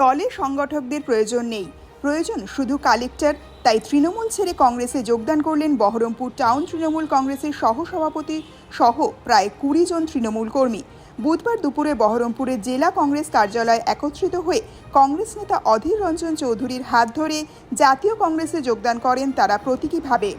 দলে সংগঠকদের প্রয়োজন নেই। প্রয়োজন শুধু কালেক্টর। তাই তৃণমূল ছেড়ে কংগ্রেসে যোগদান করলেন বহরমপুর টাউন তৃণমূল কংগ্রেসের সহসভাপতি সহ প্রায় কুড়ি জন তৃণমূল কর্মী। বুধবার দুপুরে বহরমপুরের জেলা কংগ্রেস কার্যালয়ে একত্রিত হয়ে কংগ্রেস নেতা অধীর রঞ্জন চৌধুরীর হাত ধরে জাতীয় কংগ্রেসে যোগদান করেন তারা প্রতীকীভাবে।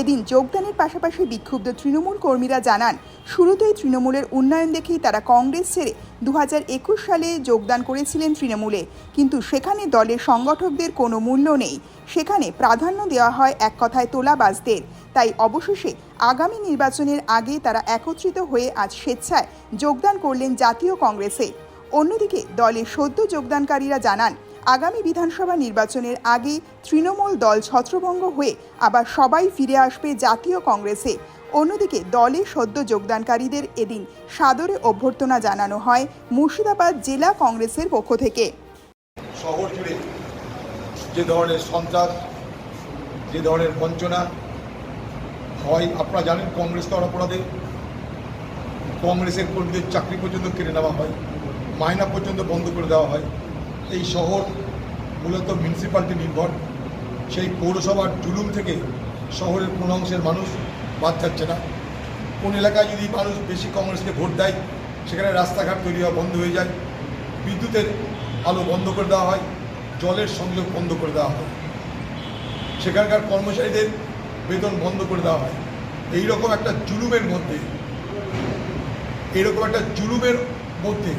এদিন যোগদানের পাশাপাশি বিক্ষুব্ধ তৃণমূল কর্মীরা জানান, শুরুতেই তৃণমূলের উন্নয়ন দেখেই তারা কংগ্রেস ছেড়ে দু হাজার একুশ সালে যোগদান করেছিলেন তৃণমূলে। কিন্তু সেখানে দলের সংগঠকদের কোনো মূল্য নেই। সেখানে প্রাধান্য দেওয়া হয় এক কথায় তোলাবাজদের। তাই অবশেষে আগামী নির্বাচনের আগে তারা একত্রিত হয়ে আজ স্বেচ্ছায় যোগদান করলেন জাতীয় কংগ্রেসে। অন্যদিকে দলের সদ্য যোগদানকারীরা জানান আগামী বিধানসভা নির্বাচনের আগে তৃণমূল দল ছত্রভঙ্গ হয়ে আবার সবাই ফিরে আসবে জাতীয় কংগ্রেসে। অন্যদিকে দলে সদ্য যোগদানকারীদের এদিন সাদরে অভ্যর্থনা জানানো হয় মুর্শিদাবাদ জেলা কংগ্রেসের পক্ষ থেকে। শহর জুড়ে যে ধরনের সন্ত্রাস, যে ধরনের বঞ্চনা হয়, আপনারা জানেন কংগ্রেস করার অপরাধে। কংগ্রেসের কর্মীদের চাকরি পর্যন্ত কেড়ে নেওয়া হয় মায়না পর্যন্ত বন্ধ করে দেওয়া হয়। এই শহর মূলত মিউনিসিপ্যালিটি নির্ভর। সেই পৌরসভার জুলুম থেকে শহরের কোন অংশের মানুষ বাদ যাচ্ছে না। কোন এলাকায় যদি মানুষ বেশি কংগ্রেসকে ভোট দেয়, সেখানে রাস্তাঘাট তৈরি হওয়া বন্ধ হয়ে যায়, বিদ্যুতের আলো বন্ধ করে দেওয়া হয়, জলের সংযোগ বন্ধ করে দেওয়া হয়। সেখানকার কর্মচারীদের বেতন বন্ধ করে দেওয়া হয়। এই রকম একটা জুলুমের মধ্যে, এইরকম একটা জুলুমের মধ্যে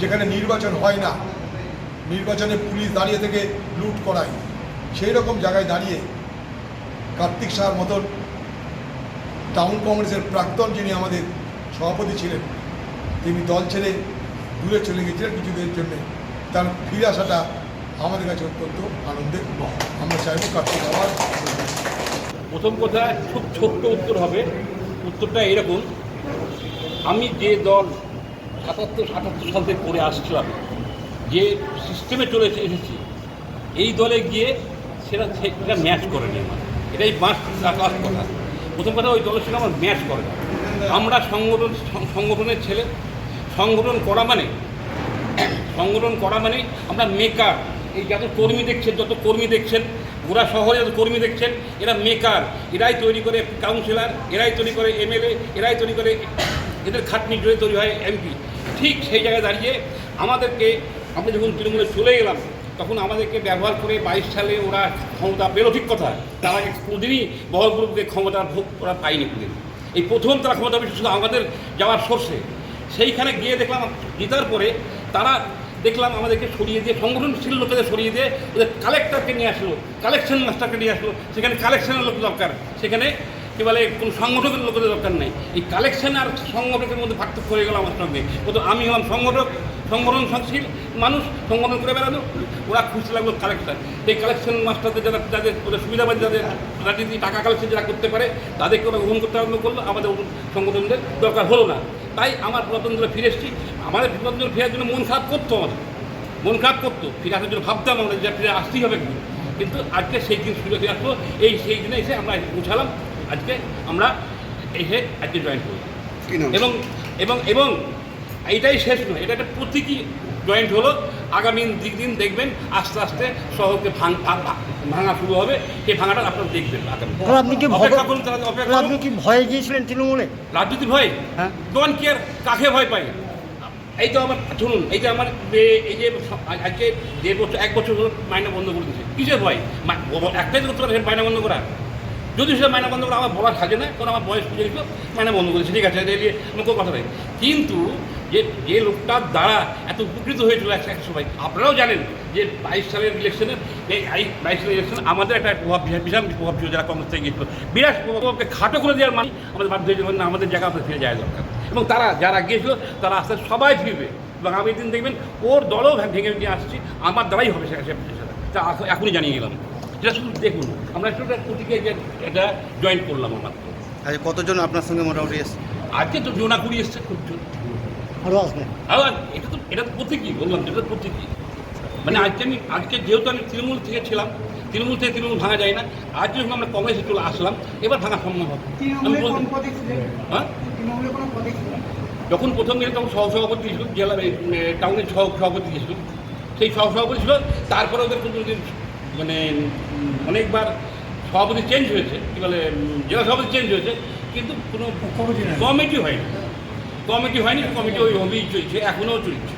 যেখানে নির্বাচন হয় না নির্বাচনে পুলিশ দাঁড়িয়ে থেকে লুট করায়। সেই রকম জায়গায় দাঁড়িয়ে কার্তিক সাহার মতন টাউন কংগ্রেসের প্রাক্তন যিনি আমাদের সভাপতি ছিলেন, তিনি দল ছেড়ে দূরে চলে গেছিলেন কিছুদিনের জন্য। তার ফিরে আসাটা আমাদের কাছে অত্যন্ত আনন্দের আমরা চাইব কার্তিক আবার প্রথম কথা, খুব ছোট্ট উত্তর হবে। উত্তরটা এরকম, আমি যে দল সাতাত্তর সাতাত্তর সাল থেকে করে আসছিলাম যে সিস্টেমে চলে এসে- এসেছি, এই দলে গিয়ে সেটা সেটা ম্যাচ করেনি আমার এটাই বাঁশ আকাশ কথা। প্রথম কথা ওই দলের সঙ্গে আমার ম্যাচ করে না। আমরা সংগঠন সংগঠনের ছেলে। সংগঠন করা মানে সংগঠন করা মানে আমরা মেকার এই যত কর্মী দেখছেন, যত কর্মী দেখছেন, গোড়া শহরে যত কর্মী দেখছেন, এরা মেকার এরাই তৈরি করে কাউন্সিলর এরাই তৈরি করে এমএলএ এরাই তৈরি করে এদের খাটনি জুড়ে তৈরি হয় এমপি ঠিক সেই জায়গায় দাঁড়িয়ে আমাদেরকে আমরা যখন তৃণমূলে চলে গেলাম, তখন আমাদেরকে ব্যবহার করে বাইশ সালে ওরা ক্ষমতা পেল, ঠিক কথা। তারা কোনোদিনই বহরপুরকে ক্ষমতা ভোগ ওরা পায়নি কোনোদিন। এই প্রথম তারা ক্ষমতা পেয়েছে শুধু আমাদের যাওয়ার সোর্সে সেইখানে গিয়ে দেখলাম জেতার পরে তারা দেখলাম আমাদেরকে সরিয়ে দিয়ে, সংগঠনশীল লোকেদের সরিয়ে দিয়ে ওদের কালেক্টরকে নিয়ে আসলো কালেকশন মাস্টারকে নিয়ে আসলো। সেখানে কালেকশনের লোক দরকার। সেখানে কি বলে কোনো সংগঠকের লোকেদের দরকার নেই। এই কালেকশন আর সংগঠকের মধ্যে পার্থক্য হয়ে গেল আমার সঙ্গে। তো আমি হলাম সংগঠক সংগঠনশীল মানুষ সংগঠন করে বেড়ানো ওরা খুশি লাগল কালেকশন এই কালেকশন মাস্টারদের যারা যাদের ওদের সুবিধাবাদী যাদের রাজনীতি টাকা কালেকশন যারা করতে পারে তাদেরকে ওরা গ্রহণ করতে আরম্ভ করল আমাদের সংগঠনদের দরকার হলো না। তাই আমার পুরাতন দলে ফিরে এসেছি। আমাদের পুরাতন দলে ফেরার জন্য মন খারাপ করতো আমাদের। মন খারাপ করতো ফিরে আসার জন্য ভাবতাম আমরা যে ফিরে আসতেই হবে। কিন্তু আজকে সেই দিন সুযোগ আসলো এই সেই দিনে এসে আমরা পৌঁছালাম। আজকে আমরা এসে আজকে জয়েন করি এবং এবং এবং এইটাই শেষ নয়। এটা একটা প্রতীকী জয়েন্ট হলো। আগামী দিক দিন দেখবেন আস্তে আস্তে শহরকে ভাঙ শুরু হবে। সেই ভাঙাটা আপনারা দেখবেন আগামী আপনি কি আপনি কি ভয়ে গিয়েছিলেন তৃণমূলে? রাজনীতি ভয়? হ্যাঁ। কি আর কাকে ভয় পাই এই তো আমার শুনুন এই যে আমার এই যে আজকে যে বছর এক বছর হলো মাইনা বন্ধ করে দিয়েছে। কিসের ভয়? একটাই তো করতে পারে মাইনা বন্ধ করা। যদি সে মাইনা বন্ধ করে আমার বলার সাজে না, কারণ আমার বয়স পুজো দিল মাইনা বন্ধ করেছে, ঠিক আছে নিয়ে আমার কোনো কথা নেই কিন্তু যে যে লোকটার দ্বারা এত উপকৃত হয়েছিল এক এক সময়, আপনারাও জানেন যে বাইশ সালের ইলেকশনে এই বাইশ সালের ইলেকশন আমাদের একটা প্রভাব বিশাল প্রভাব ছিল যারা কংগ্রেস থেকে গিয়েছিল। বিরাট প্রভাবকে খাটো করে দেওয়ার মানে আমাদের বাধ্য হয়েছিল না, আমাদের জায়গা আমাদের ফিরে যাওয়া দরকার। এবং তারা যারা গিয়েছিল, তারা আস্তে সবাই ফিরবে। এবং আগামী দিন দেখবেন ওর দলও ভেঙে ভেঙে আসছি, আমার দ্বারাই হবে সেটা সেটা তা এখ- এখনই জানিয়ে গেলাম। যেটা শুধু দেখুন আমরা একটু একটা প্রতীকে এটা জয়েন করলাম আমার। আচ্ছা কতজন আপনার সঙ্গে মোটামুটি এসছে? আজকে তো জোনা কুড়ি এসছে খুব আরও আবার এটা তো এটা তো প্রতীকী বললাম এটা তো প্রতীকী। মানে আজকে আমি আজকে যেহেতু আমি তৃণমূল থেকে ছিলাম তৃণমূল থেকে তৃণমূল ভাঙা যায় না আজ যখন আমরা কংগ্রেসে চলে আসলাম এবার ভাঙা সম্ভব হবে। হ্যাঁ? যখন প্রথম গেলে তখন সহ সভাপতি দিয়েছিল জেলা টাউনের সহ সভাপতি দিয়েছিল সেই সহসভাপতি ছিল তারপরে ওদের কোনো দিন মানে অনেকবার সভাপতি চেঞ্জ হয়েছে কী বলে জেলা সভাপতি চেঞ্জ হয়েছে কিন্তু কোনো কমিটি হয়নি। কমিটি হয়নি কমিটি ওই ওইভাবেই চলছে এখনও চলছে।